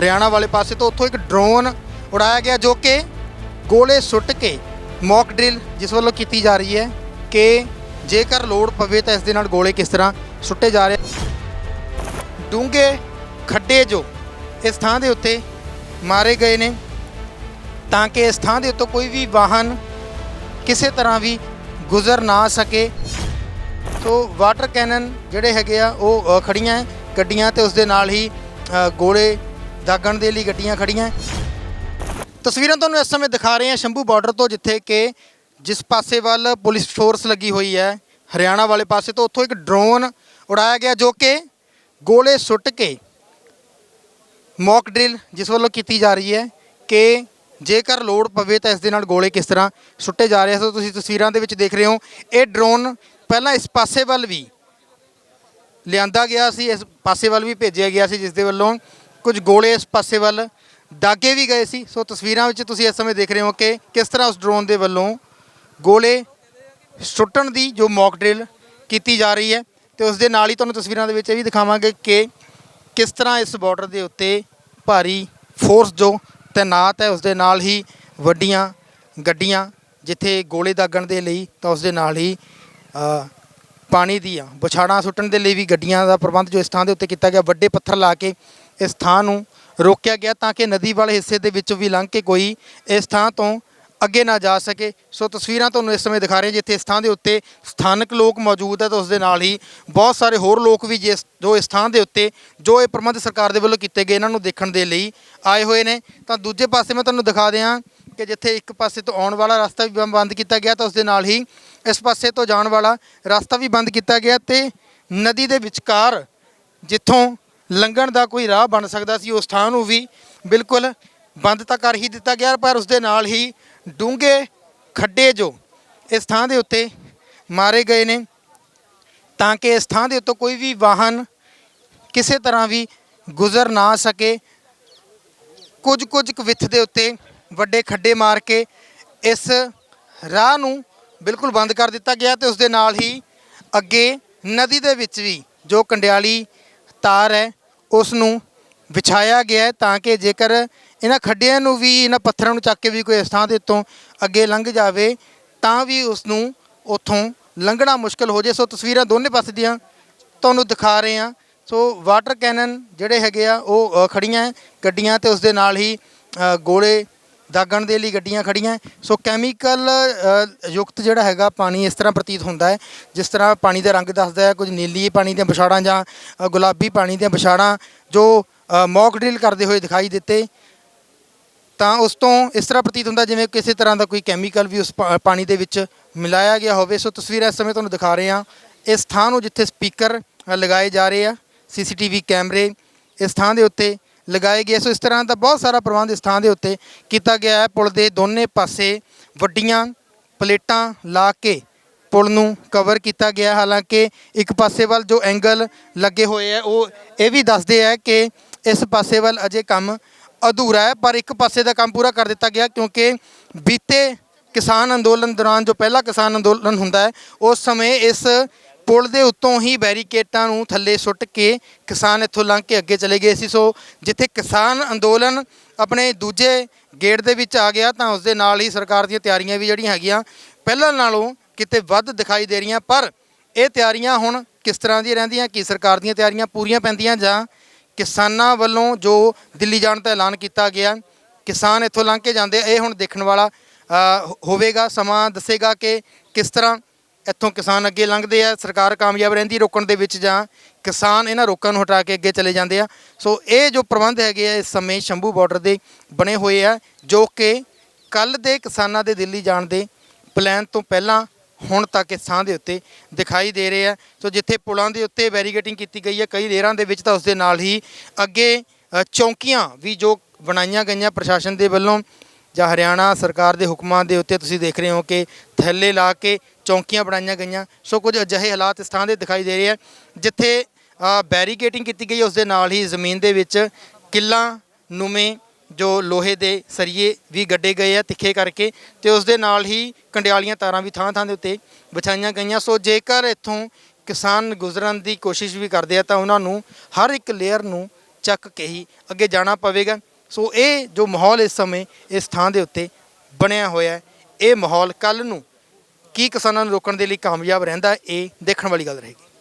ਹਰਿਆਣਾ ਵਾਲੇ ਪਾਸੇ ਤੋਂ ਉੱਥੋਂ ਇੱਕ ਡਰੋਨ ਉਡਾਇਆ ਗਿਆ ਜੋ ਕਿ ਗੋਲੇ ਸੁੱਟ ਕੇ ਮੌਕ ਡਰਿਲ ਜਿਸ ਵੱਲੋਂ ਕੀਤੀ ਜਾ ਰਹੀ ਹੈ ਕਿ ਜੇਕਰ ਲੋੜ ਪਵੇ ਤਾਂ ਇਸ ਦੇ ਨਾਲ ਗੋਲੇ ਕਿਸ ਤਰ੍ਹਾਂ ਸੁੱਟੇ ਜਾ ਰਹੇ ਡੂੰਘੇ ਖੱਡੇ ਜੋ ਇਸ ਥਾਂ ਦੇ ਉੱਤੇ ਮਾਰੇ ਗਏ ਨੇ ਤਾਂ ਕਿ ਇਸ ਥਾਂ ਦੇ ਉੱਤੋਂ ਕੋਈ ਵੀ ਵਾਹਨ ਕਿਸੇ ਤਰ੍ਹਾਂ ਵੀ ਗੁਜ਼ਰ ਨਾ ਸਕੇ। ਸੋ ਵਾਟਰ ਕੈਨਨ ਜਿਹੜੇ ਹੈਗੇ ਆ ਉਹ ਅ, ਖੜੀਆਂ ਗੱਡੀਆਂ ਤੇ ਉਸ ਦੇ ਨਾਲ ਹੀ ਗੋਲੇ ਜਾਗਣ ਦੇ ਲਈ ਗੱਡੀਆਂ ਖੜੀਆਂ। ਤਸਵੀਰਾਂ ਤੁਹਾਨੂੰ ਇਸ ਸਮੇਂ ਦਿਖਾ ਰਹੇ ਹਾਂ ਸ਼ੰਭੂ ਬਾਰਡਰ ਤੋਂ, ਜਿੱਥੇ ਕਿ ਜਿਸ ਪਾਸੇ ਵੱਲ ਪੁਲਿਸ ਫੋਰਸ ਲੱਗੀ ਹੋਈ ਹੈ, ਹਰਿਆਣਾ ਵਾਲੇ ਪਾਸੇ ਤੋਂ। ਉੱਥੋਂ ਇੱਕ ਡਰੋਨ ਉਡਾਇਆ ਗਿਆ ਜੋ ਕਿ ਗੋਲੇ ਸੁੱਟ ਕੇ ਮੌਕ ਡਰਿਲ ਜਿਸ ਵੱਲੋਂ ਕੀਤੀ ਜਾ ਰਹੀ ਹੈ ਕਿ ਜੇਕਰ ਲੋੜ ਪਵੇ ਤਾਂ ਇਸ ਦੇ ਨਾਲ ਗੋਲੇ ਕਿਸ ਤਰ੍ਹਾਂ ਸੁੱਟੇ ਜਾ ਰਹੇ ਸੋ ਤੁਸੀਂ ਤਸਵੀਰਾਂ ਦੇ ਵਿੱਚ ਦੇਖ ਰਹੇ ਹੋ, ਇਹ ਡਰੋਨ ਪਹਿਲਾਂ ਇਸ ਪਾਸੇ ਵੱਲ ਵੀ ਲਿਆਂਦਾ ਗਿਆ ਸੀ, ਇਸ ਪਾਸੇ ਵੱਲ ਵੀ ਭੇਜਿਆ ਗਿਆ ਸੀ, ਜਿਸ ਦੇ ਵੱਲੋਂ ਕੁਝ ਗੋਲੇ ਇਸ ਪਾਸੇ ਵੱਲ, ਦਾਗੇ ਵੀ ਗਏ ਸੀ। ਸੋ ਤਸਵੀਰਾਂ ਵਿੱਚ ਤੁਸੀਂ ਇਸ ਸਮੇਂ ਦੇਖ ਰਹੇ ਹੋ ਕਿ ਕਿਸ ਤਰ੍ਹਾਂ ਉਸ ਡਰੋਨ ਦੇ ਵੱਲੋਂ ਗੋਲੇ ਸੁੱਟਣ ਦੀ ਜੋ ਮੌਕ ਡਰਿਲ ਕੀਤੀ ਜਾ ਰਹੀ ਹੈ। ਤੇ ਉਸ ਦੇ ਨਾਲ ਹੀ ਤੁਹਾਨੂੰ ਤਸਵੀਰਾਂ ਦੇ ਵਿੱਚ ਇਹ ਵੀ ਦਿਖਾਵਾਂਗੇ ਕਿ ਕਿਸ ਤਰ੍ਹਾਂ ਇਸ ਬਾਰਡਰ ਦੇ ਉੱਤੇ ਭਾਰੀ ਫੋਰਸ ਜੋ ਤੈਨਾਤ ਹੈ, ਉਸ ਦੇ ਨਾਲ ਹੀ ਵੱਡੀਆਂ ਗੱਡੀਆਂ ਜਿੱਥੇ ਗੋਲੇ ਦਾਗਣ ਦੇ ਲਈ ਤਾਂ ਉਸ ਦੇ ਨਾਲ ਹੀ ਪਾਣੀ ਦੀਆਂ ਬਛਾੜਾਂ ਸੁੱਟਣ ਦੇ ਲਈ ਵੀ ਗੱਡੀਆਂ ਦਾ ਪ੍ਰਬੰਧ ਜੋ ਇਸ ਥਾਂ ਦੇ ਉੱਤੇ ਕੀਤਾ ਗਿਆ, ਵੱਡੇ ਪੱਥਰ ਲਾ ਕੇ ਇਸ ਥਾਂ ਨੂੰ ਰੋਕਿਆ ਗਿਆ ਤਾਂ ਕਿ ਨਦੀ ਵਾਲੇ ਹਿੱਸੇ ਦੇ ਵਿੱਚੋਂ ਵੀ ਲੰਘ ਕੇ ਕੋਈ ਇਸ ਥਾਂ ਤੋਂ ਅੱਗੇ ਨਾ ਜਾ ਸਕੇ। ਸੋ ਤਸਵੀਰਾਂ ਤੁਹਾਨੂੰ ਇਸ ਸਮੇਂ ਦਿਖਾ ਰਹੇ ਜਿੱਥੇ ਇਸ ਥਾਂ ਦੇ ਉੱਤੇ ਸਥਾਨਕ ਲੋਕ ਮੌਜੂਦ ਹੈ ਤਾਂ ਉਸ ਦੇ ਨਾਲ ਹੀ ਬਹੁਤ ਸਾਰੇ ਹੋਰ ਲੋਕ ਵੀ ਜਿਸ ਜੋ ਇਸ ਥਾਂ ਦੇ ਉੱਤੇ ਜੋ ਇਹ ਪ੍ਰਬੰਧ ਸਰਕਾਰ ਦੇ ਵੱਲੋਂ ਕੀਤੇ ਗਏ, ਇਹਨਾਂ ਨੂੰ ਦੇਖਣ ਦੇ ਲਈ ਆਏ ਹੋਏ ਨੇ। ਤਾਂ ਦੂਜੇ ਪਾਸੇ ਮੈਂ ਤੁਹਾਨੂੰ ਦਿਖਾ ਦਿਆਂ ਕਿ ਜਿੱਥੇ ਇੱਕ ਪਾਸੇ ਤੋਂ ਆਉਣ ਵਾਲਾ ਰਸਤਾ ਵੀ ਬੰ- ਬੰਦ ਕੀਤਾ ਗਿਆ ਤਾਂ ਉਸ ਦੇ ਨਾਲ ਹੀ ਇਸ ਪਾਸੇ ਤੋਂ ਜਾਣ ਵਾਲਾ ਰਸਤਾ ਵੀ ਬੰਦ ਕੀਤਾ ਗਿਆ ਤੇ ਨਦੀ ਦੇ ਵਿਚਕਾਰ ਜਿੱਥੋਂ ਲੰਘਣ ਦਾ ਕੋਈ ਰਾਹ ਬਣ ਸਕਦਾ ਸੀ, ਉਸ ਥਾਂ ਨੂੰ ਵੀ ਬਿਲਕੁਲ ਬੰਦ ਤਾਂ ਕਰ ਹੀ ਦਿੱਤਾ ਗਿਆ, ਪਰ ਉਸ ਦੇ ਨਾਲ ਹੀ ਡੂੰਘੇ ਖੱਡੇ ਜੋ ਇਸ ਥਾਂ ਦੇ ਉੱਤੇ ਮਾਰੇ ਗਏ ਨੇ। ਤਾਂ ਕਿ ਇਸ ਥਾਂ ਦੇ ਉੱਤੇ ਕੋਈ ਵੀ ਵਾਹਨ ਕਿਸੇ ਤਰ੍ਹਾਂ ਵੀ ਗੁਜ਼ਰ ਨਾ ਸਕੇ। ਕੁਝ ਕੁਝ ਕੁ ਵਿੱਥ ਦੇ ਉੱਤੇ ਵੱਡੇ ਖੱਡੇ ਮਾਰ ਕੇ ਇਸ ਰਾਹ ਨੂੰ ਬਿਲਕੁਲ ਬੰਦ ਕਰ ਦਿੱਤਾ ਗਿਆ ਤੇ ਉਸ ਦੇ ਨਾਲ ਹੀ ਅੱਗੇ ਨਦੀ ਦੇ ਵਿੱਚ ਵੀ ਜੋ ਕੰਡਿਆਲੀ ਤਾਰ ਹੈ ਉਸ ਨੂੰ ਵਿਛਾਇਆ ਗਿਆ ਤਾਂ ਕਿ ਜੇਕਰ ਇਹਨਾਂ ਖੱਡਿਆਂ ਨੂੰ ਵੀ ਇਹਨਾਂ ਪੱਥਰਾਂ ਨੂੰ ਚੱਕ ਕੇ ਵੀ ਕੋਈ ਇਸ ਥਾਂ ਦੇ ਉੱਤੋਂ ਅੱਗੇ ਲੰਘ ਜਾਵੇ ਤਾਂ ਵੀ ਉਸ ਨੂੰ ਉੱਥੋਂ ਲੰਘਣਾ ਮੁਸ਼ਕਲ ਹੋ ਜੇ ਸੋ ਤਸਵੀਰਾਂ ਦੋਨੇ ਪਾਸੇ ਦੀਆਂ ਤੁਹਾਨੂੰ ਦਿਖਾ ਰਹੇ ਹਾਂ। ਸੋ ਵਾਟਰ ਕੈਨਨ ਜਿਹੜੇ ਹੈਗੇ ਆ ਉਹ ਅ, ਖੜੀਆਂ ਗੱਡੀਆਂ ਤੇ ਉਸ ਦੇ ਨਾਲ ਹੀ ਗੋਲੇ ਦਾਗਣ ਦੇ ਲਈ ਗੱਡੀਆਂ ਖੜੀਆਂ। ਸੋ ਕੈਮੀਕਲ ਯੁਕਤ ਜਿਹੜਾ ਹੈਗਾ ਪਾਣੀ ਇਸ ਤਰ੍ਹਾਂ ਪ੍ਰਤੀਤ ਹੁੰਦਾ ਹੈ, ਜਿਸ ਤਰ੍ਹਾਂ ਪਾਣੀ ਦਾ ਰੰਗ ਦੱਸਦਾ ਹੈ, ਕੁਝ ਨੀਲੀ ਪਾਣੀ ਦੀਆਂ ਵਿਛਾੜਾਂ ਜਾਂ ਗੁਲਾਬੀ ਪਾਣੀ ਦੀਆਂ ਵਿਛਾੜਾਂ ਜੋ ਮੌਕ ਡਰਿਲ ਕਰਦੇ ਹੋਏ ਦਿਖਾਈ ਦਿੱਤੇ। ਤਾਂ ਉਸ ਤੋਂ ਇਸ ਤਰ੍ਹਾਂ ਪ੍ਰਤੀਤ ਹੁੰਦਾ ਜਿਵੇਂ ਕਿਸੇ ਤਰ੍ਹਾਂ ਦਾ ਕੋਈ ਕੈਮੀਕਲ ਵੀ ਉਸ ਪਾ- ਪਾਣੀ ਦੇ ਵਿੱਚ ਮਿਲਾਇਆ ਗਿਆ ਹੋਵੇ। ਸੋ ਤਸਵੀਰ ਇਸ ਸਮੇਂ ਤੁਹਾਨੂੰ ਦਿਖਾ ਰਹੇ ਹਾਂ। ਇਸ ਥਾਂ ਨੂੰ ਜਿੱਥੇ ਸਪੀਕਰ ਲਗਾਏ ਜਾ ਰਹੇ ਆ ਸੀਸੀਟੀਵੀ ਕੈਮਰੇ ਇਸ ਥਾਂ ਦੇ ਉੱਤੇ ਲਗਾਏ ਗਏ। ਸੋ ਇਸ ਤਰ੍ਹਾਂ ਦਾ ਬਹੁਤ ਸਾਰਾ ਪ੍ਰਬੰਧ ਇਸ ਥਾਂ ਦੇ ਉੱਤੇ ਕੀਤਾ ਗਿਆ ਹੈ। ਪੁਲ ਦੇ ਦੋਨੇ ਪਾਸੇ ਵੱਡੀਆਂ ਪਲੇਟਾਂ ਲਾ ਕੇ ਪੁਲ ਨੂੰ ਕਵਰ ਕੀਤਾ ਗਿਆ। ਹਾਲਾਂਕਿ ਇੱਕ ਪਾਸੇ ਵੱਲ ਜੋ ਐਂਗਲ ਲੱਗੇ ਹੋਏ ਆ ਉਹ ਇਹ ਵੀ ਦੱਸਦੇ ਆ ਕਿ ਇਸ ਪਾਸੇ ਵੱਲ ਅਜੇ ਕੰਮ ਅਧੂਰਾ ਹੈ, ਪਰ ਇੱਕ ਪਾਸੇ ਦਾ ਕੰਮ ਪੂਰਾ ਕਰ ਦਿੱਤਾ ਗਿਆ ਕਿਉਂਕਿ ਬੀਤੇ ਕਿਸਾਨ ਅੰਦੋਲਨ ਦੌਰਾਨ, ਜੋ ਪਹਿਲਾ ਕਿਸਾਨ ਅੰਦੋਲਨ ਹੁੰਦਾ ਹੈ, ਉਸ ਸਮੇਂ ਇਸ ਪੁਲ ਦੇ ਉੱਤੋਂ ਹੀ ਬੈਰੀਕੇਟਾਂ ਨੂੰ ਥੱਲੇ ਸੁੱਟ ਕੇ ਕਿਸਾਨ ਇੱਥੋਂ ਲੰਘ ਕੇ ਅੱਗੇ ਚਲੇ ਗਏ ਸੀ। ਸੋ ਜਿੱਥੇ ਕਿਸਾਨ ਅੰਦੋਲਨ ਆਪਣੇ ਦੂਜੇ ਗੇੜ ਦੇ ਵਿੱਚ ਆ ਗਿਆ, ਤਾਂ ਉਸ ਦੇ ਨਾਲ ਹੀ ਸਰਕਾਰ ਦੀਆਂ ਤਿਆਰੀਆਂ ਵੀ ਜਿਹੜੀਆਂ ਹੈਗੀਆਂ, ਪਹਿਲਾਂ ਨਾਲੋਂ ਕਿਤੇ ਵੱਧ ਦਿਖਾਈ ਦੇ ਰਹੀਆਂ, ਪਰ ਇਹ ਤਿਆਰੀਆਂ ਹੁਣ ਕਿਸ ਤਰ੍ਹਾਂ ਦੀਆਂ ਰਹਿੰਦੀਆਂ, ਕਿ ਸਰਕਾਰ ਦੀਆਂ ਤਿਆਰੀਆਂ ਪੂਰੀਆਂ ਪੈਂਦੀਆਂ, ਜਾਂ ਕਿਸਾਨਾਂ ਵੱਲੋਂ ਜੋ ਦਿੱਲੀ ਜਾਣ ਦਾ ਐਲਾਨ ਕੀਤਾ ਗਿਆ, ਕਿਸਾਨ ਇੱਥੋਂ ਲੰਘ ਕੇ ਜਾਂਦੇ, ਇਹ ਹੁਣ ਦੇਖਣ ਵਾਲਾ ਹੋਵੇਗਾ, ਸਮਾਂ ਦੱਸੇਗਾ ਕਿ ਕਿਸ ਤਰ੍ਹਾਂ ਇੱਥੋਂ ਕਿਸਾਨ ਅੱਗੇ ਲੰਘਦੇ ਆ, ਸਰਕਾਰ ਕਾਮਯਾਬ ਰਹਿੰਦੀ ਰੋਕਣ ਦੇ ਵਿੱਚ ਜਾਂ ਕਿਸਾਨ ਇਹਨਾਂ ਰੋਕਾਂ ਨੂੰ ਹਟਾ ਕੇ ਅੱਗੇ ਚਲੇ ਜਾਂਦੇ ਆ। ਸੋ ਇਹ ਜੋ ਪ੍ਰਬੰਧ ਹੈਗੇ ਆ, ਇਸ ਸਮੇਂ ਸ਼ੰਭੂ ਬਾਰਡਰ ਦੇ ਬਣੇ ਹੋਏ ਆ, ਜੋ ਕਿ ਕੱਲ ਦੇ ਕਿਸਾਨਾਂ ਦੇ ਦਿੱਲੀ ਜਾਣ ਦੇ ਪਲਾਨ ਤੋਂ ਪਹਿਲਾਂ ਹੁਣ ਤੱਕ ਇਸ ਥਾਂ ਦੇ ਉੱਤੇ ਦਿਖਾਈ ਦੇ ਰਹੇ ਆ। ਸੋ ਜਿੱਥੇ ਪੁਲਾਂ ਦੇ ਉੱਤੇ ਬੈਰੀਗੇਟਿੰਗ ਕੀਤੀ ਗਈ ਹੈ ਕਈ ਲੇਰਾਂ ਦੇ ਵਿੱਚ ਤਾਂ ਉਸ ਦੇ ਨਾਲ ਹੀ ਅੱਗੇ ਚੌਂਕੀਆਂ ਵੀ ਜੋ ਬਣਾਈਆਂ ਗਈਆਂ ਪ੍ਰਸ਼ਾਸਨ ਦੇ ਵੱਲੋਂ ਜਾਂ ਹਰਿਆਣਾ ਸਰਕਾਰ ਦੇ ਹੁਕਮਾਂ ਦੇ ਉੱਤੇ ਤੁਸੀਂ ਦੇਖ ਰਹੇ ਹੋ ਕਿ ਥੱਲੇ ਲਾ ਕੇ ਚੌਂਕੀਆਂ ਬਣਾਈਆਂ ਗਈਆਂ। ਸੋ ਕੁਝ ਅਜਿਹੇ ਹਾਲਾਤ ਇਸ ਥਾਂ ਦੇ ਦਿਖਾਈ ਦੇ ਰਹੇ ਆ ਜਿੱਥੇ ਬੈਰੀਕੇਟਿੰਗ ਕੀਤੀ ਗਈ ਉਸ ਦੇ ਨਾਲ ਹੀ ਜ਼ਮੀਨ ਦੇ ਵਿੱਚ ਕਿੱਲਾਂ ਨੂਵੇਂ ਜੋ ਲੋਹੇ ਦੇ ਸਰੀਏ ਵੀ ਗੱਡੇ ਗਏ ਆ ਤਿੱਖੇ ਕਰਕੇ ਤੇ ਉਸ ਦੇ ਨਾਲ ਹੀ ਕੰਡਿਆਲੀਆਂ ਤਾਰਾਂ ਵੀ ਥਾਂ ਥਾਂ ਦੇ ਉੱਤੇ ਵਿਛਾਈਆਂ ਗਈਆਂ। ਸੋ ਜੇਕਰ ਇੱਥੋਂ ਕਿਸਾਨ ਗੁਜ਼ਰਨ ਦੀ ਕੋਸ਼ਿਸ਼ ਵੀ ਕਰਦੇ ਆ ਤਾਂ ਉਹਨਾਂ ਨੂੰ ਹਰ ਇੱਕ ਲੇਅਰ ਨੂੰ ਚੱਕ ਕੇ ਹੀ ਅੱਗੇ ਜਾਣਾ ਪਵੇਗਾ। ਸੋ ਇਹ ਜੋ ਮਾਹੌਲ ਇਸ ਸਮੇਂ, ਇਸ ਥਾਂ ਦੇ ਉੱਤੇ ਬਣਿਆ ਹੋਇਆ ਹੈ, ਇਹ ਮਾਹੌਲ ਕੱਲ ਨੂੰ ਕੀ ਕਿਸਾਨਾਂ ਨੂੰ ਰੋਕਣ ਦੇ ਲਈ ਕਾਮਯਾਬ ਰਹਿੰਦਾ, ਇਹ ਦੇਖਣ ਵਾਲੀ ਗੱਲ ਰਹੇਗੀ।